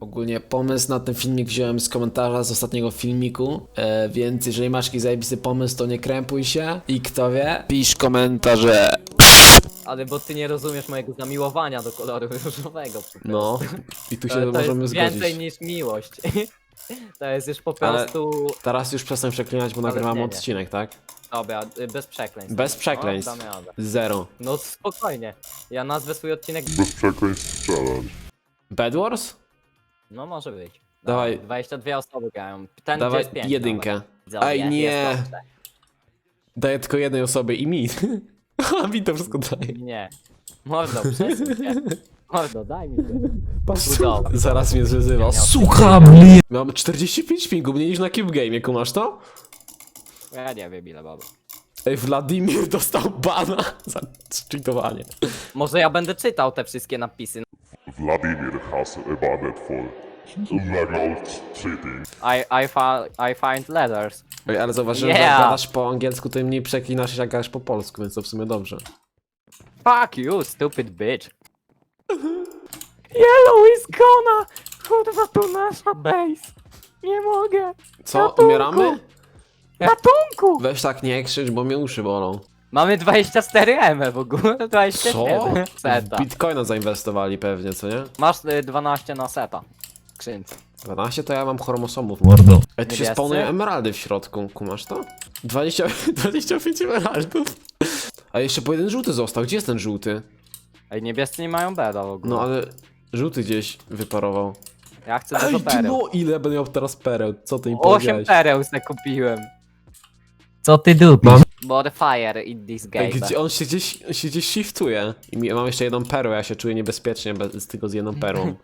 Ogólnie pomysł na ten filmik wziąłem z komentarza z ostatniego filmiku, e, więc jeżeli masz jakiś zajebisty pomysł, to nie krępuj się i kto wie, pisz komentarze. Ale bo ty nie rozumiesz mojego zamiłowania do koloru różowego. po prostu. No, i tu się to, możemy jest zgodzić. więcej niż miłość. To jest już po Ale- prostu... Teraz już przestań przeklinać, bo nie, nie. odcinek, tak? Dobra, y, bez przekleństw. Bez przekleństw. O, damy radę. Zero. No spokojnie. Ja nazwę swój odcinek... Bez przekleństw challenge. Bad Wars? No może być. Dawaj. 22 osoby grają. Ten Dawaj gdzie jest pięć jedynkę. nawet. Widzowie, Ej, nie. dobrze. Daję tylko jednej osobie i mi. A mi to wszystko daje. Nie. Mordo, przesuń się. Mordo, daj mi to. Patrz, Udało. zaraz mnie zwyzywa. Suka, blin! Mam 45 pingu, mniej niż na Cube Game, kumasz to? Ja nie wiem ile baba. Ej, Wladimir dostał bana za cheatowanie. Może ja będę czytał te wszystkie napisy. Vladimir has a banned for legal cheating. I, I, fa- I find letters. Ej, ale zauważyłem, że Yeah. jak gadasz po angielsku, to mniej przeklinasz niż jak gadasz po polsku, więc to w sumie dobrze. Fuck you, stupid bitch. Yellow is gonna! Kurwa, to nasza base. Nie mogę. Co, Ratunku! umieramy? Ratunku! Weź tak nie krzycz, bo mnie uszy bolą. Mamy 24 M w ogóle, Co? 27 W seta. Bitcoina zainwestowali pewnie, co nie? Masz y, 12 na seta. w Skrzynce. 12 to ja mam chromosomów. Mordo. Ej, tu się Niebiescy? spawnują emeraldy w środku, kumasz to? 20, 25 emeraldów. A jeszcze po jeden żółty został, gdzie jest ten żółty? Ej, niebiescy nie mają beda w ogóle. No ale żółty gdzieś wyparował. Ja chcę Ej, dużo ty pereł. no ile będę miał teraz pereł? Co ty mi 8 powiedziałeś? pereł se kupiłem. Co ty dupisz? Modifier in this game. Ej, gdzie on się gdzieś, on się gdzieś shiftuje. I mi- mam jeszcze jedną perłę, ja się czuję niebezpiecznie bez, tylko z jedną perłą.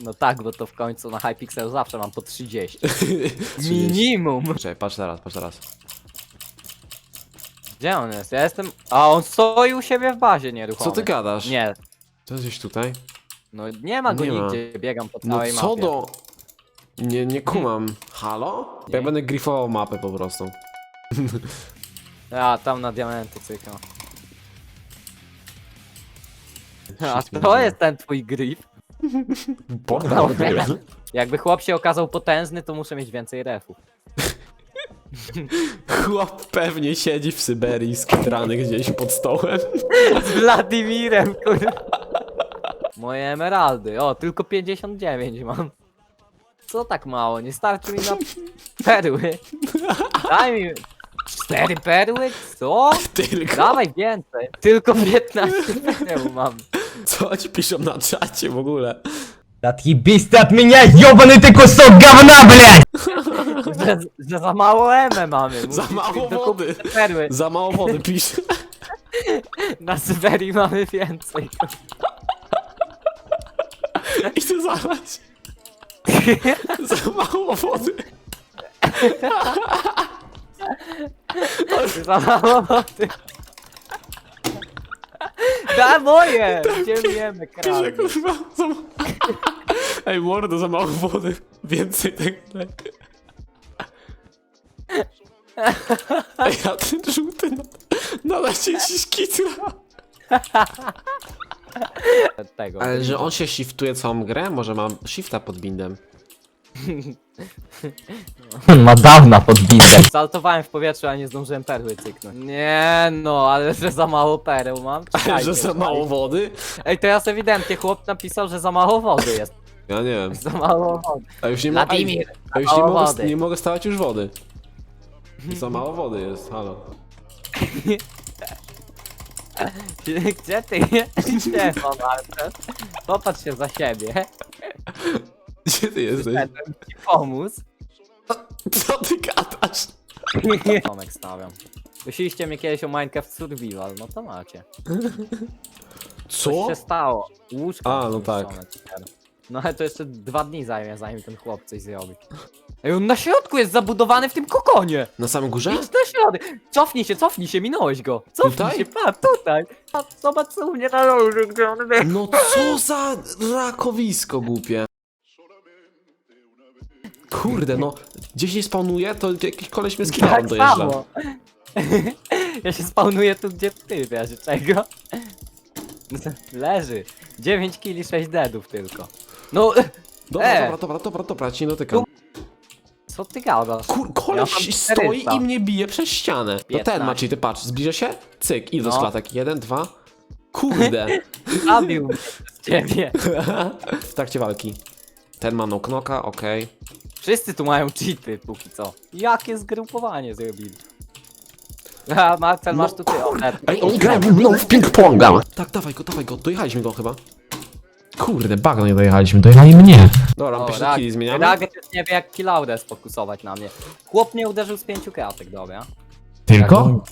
No tak, bo to w końcu na Hypixel zawsze mam po 30. 30. Minimum. Czekaj, patrz teraz, patrz teraz. Gdzie on jest? Ja jestem... A on stoi u siebie w bazie nieruchomo. Co ty gadasz? Nie. To jest gdzieś tutaj? No nie ma go Nie ma. nigdzie, biegam po No całej co mapie. do... Nie, nie kumam. Halo? Ja Nie. będę grifował mapę po prostu. A, tam na diamenty cykno. A to jest ten twój grip. Portal Jakby chłop się okazał potężny, to muszę mieć więcej refów. Chłop pewnie siedzi w Syberii skitrany gdzieś pod stołem. Z Władimirem, kurwa. Moje emeraldy. O, tylko 59 mam Co tak mało? Nie starczy mi na perły. Daj mi... Cztery perły? Co? Tylko. Dawaj więcej. Tylko 15 pereł mam. Co ci piszą na czacie w ogóle? Отъебись ты от меня, ёбаный ты кусок говна, блядь! Że, że za mało eme mamy. Za Musisz mało mi dokupić wody. te Perły. Za mało wody pisze. Na Syberii mamy więcej. I ty zaraz. Za mało wody. Za mało wody. Da moje! Gdzie wiemy, Pisze krawy. kurwa. Za... ma- Ej mordo, za mało wody. Więcej tego. Ej, a ten żółty na- nadal się dziś kitra. Tego. Ale że on się shiftuje całą grę? Może mam shifta pod bindem. Ma dawna pod bindem. Saltowałem w powietrzu, a nie zdążyłem perły cyknąć. Nie no, ale że za mało pereł mam. Czekajcie, że za mało wody? Ej, to jest ewidentnie, chłop napisał, że za mało wody jest. Ja nie wiem. Za mało wody. A już nie, mo- Wladimir, a już za nie, mało mogę, wody. nie mogę stawać już wody. Za mało wody jest, halo. Gdzie ty Alfred? Popatrz się za siebie. Gdzie ty jesteś? Chcę ci pomóc. Co ty gadasz? Tomek stawiam. Prosiliście mnie kiedyś o Minecraft Survival, no to macie. Co? Co się stało? Łóżko A, no tak. zniszczone teraz. No ale to jeszcze dwa dni zajmie, zanim ten chłop coś zrobi. Ej, on na środku jest zabudowany w tym kokonie! Na samym górze? Idź na środek! Cofnij się, cofnij się, minąłeś go! Cofnij Tutaj? się, pa, tutaj! Pa, zobacz u mnie na loży, gdzie on. No co za rakowisko głupie. Kurde, no gdzieś nie spawnuje, to jakiś koleś mnie z killerem Tak dojeżdża. samo! ja się spawnuję tu, gdzie ty, wiesz czego? Leży. 9 kili, 6 deadów tylko. No, Dobra, E! dobra, dobra, dobra, dobra, ci nie dotykam. co ty gadasz? Kur, Ja koleś mam stoi 400. i mnie bije przez ścianę. To ten 15. ma cheaty, patrz, zbliża się, cyk, ile do No. sklatek? Jeden, dwa. Kurde. Zabił mnie przez ciebie. w trakcie walki. Ten ma no knoka, okej. Wszyscy tu mają cheaty póki co. Jakie zgrupowanie zrobili? A Marcel, masz tu ty. O, e, Ej, oni grają no, w ping-ponga. Tak, dawaj go, dawaj go, dojechaliśmy go chyba. Kurde, bagno nie dojechaliśmy, dojechali mnie. Dobra, o, pierwszy chwili zmieniamy. Raget już nie wie jak Kilaudę sfokusować na mnie. Chłop mnie uderzył z pięciu kratek, dobra. Tylko?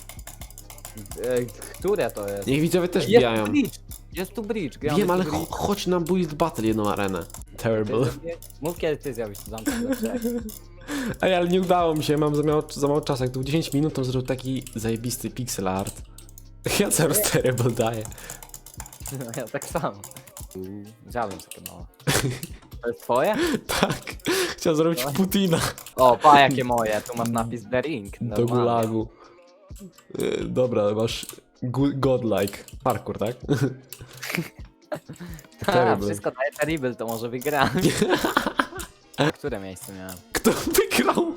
Ej, które to jest? Niech widzowie też Jest bijają. tu bridge. Jest tu bridge. gramy Wiem, tu ale bridge. cho- chodź na Build Battle jedną arenę. Terrible. Mów kiedy ty zjawisz do trzech. Ej, ale nie udało mi się, mam za mało, za mało czasu. Jak tu 10 minut, to zrobił taki zajebisty pixel art. Ja zaraz Terrible daję. No ja tak samo. Zjadłem sobie kanała. To jest twoje? Tak, chciał zrobić Dawaj. Putina O, pa jakie moje. Tu masz napis The Ring. do normalnie. gulagu. Y, Dobra, masz gu- godlike. Parkour, tak? A, Terrible. wszystko daje terrible, to może wygramy. Które miejsce miałem? Kto wygrał?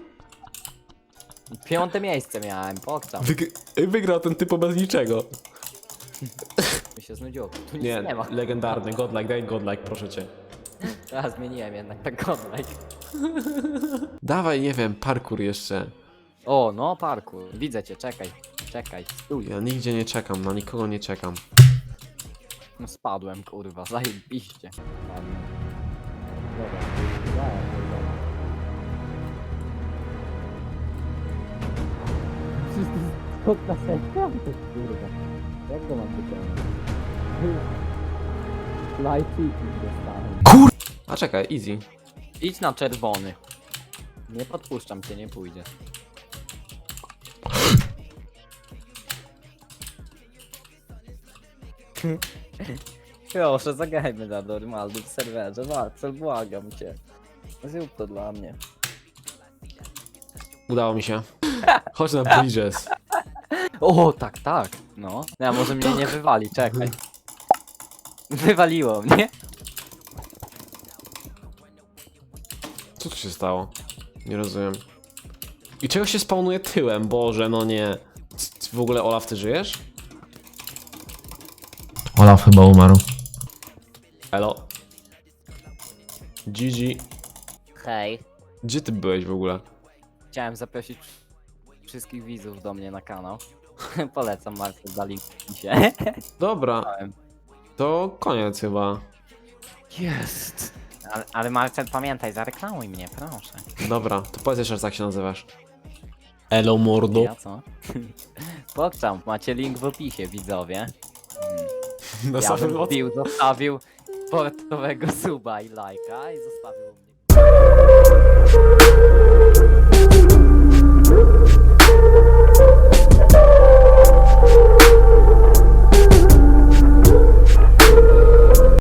Piąte miejsce miałem, pokczam. Wygr- wygrał ten typo bez niczego. Mi się znudziło. Tu nic Nie, nie, ma. legendarny, godlike, daj godlike, proszę cię. Ja zmieniłem jednak tak godlike. Dawaj, nie wiem, parkour jeszcze. O, no parku. Widzę cię, czekaj. Czekaj, stój. Ja nigdzie nie czekam, na nikogo nie czekam. No spadłem, kurwa, zajebiście. Ładnie. Dobra, Skok na sekund, kurwa. Jak go mam wyciągnąć? Light cheating dostałem. A czekaj, easy. Idź na czerwony. Nie podpuszczam cię, nie pójdzie. Proszę, zagrajmy na normalnym serwerze. Marcel, błagam cię. Zrób to dla mnie. Udało mi się. Chodź na Bridges. O, tak, tak. No. Ja może mnie nie wywali, czekaj. Wywaliło mnie. Co tu się stało? Nie rozumiem. I czego się spawnuje tyłem? Boże, no nie. C- c- W ogóle Olaf, ty żyjesz? Olaf chyba umarł. Elo. GG. Hej. Gdzie ty byłeś w ogóle? Chciałem zaprosić wszystkich widzów do mnie na kanał. Polecam Marcel, dali się. Dobra, to koniec chyba. Jest. Ale, ale Marcel, pamiętaj, zareklamuj mnie, proszę. Dobra, to powiedz jeszcze raz jak się nazywasz. Elo mordo. Ja co? Pokczam, macie link w opisie, widzowie. Na ja samym bym od... zostawił sportowego suba i lajka i zostawił mnie.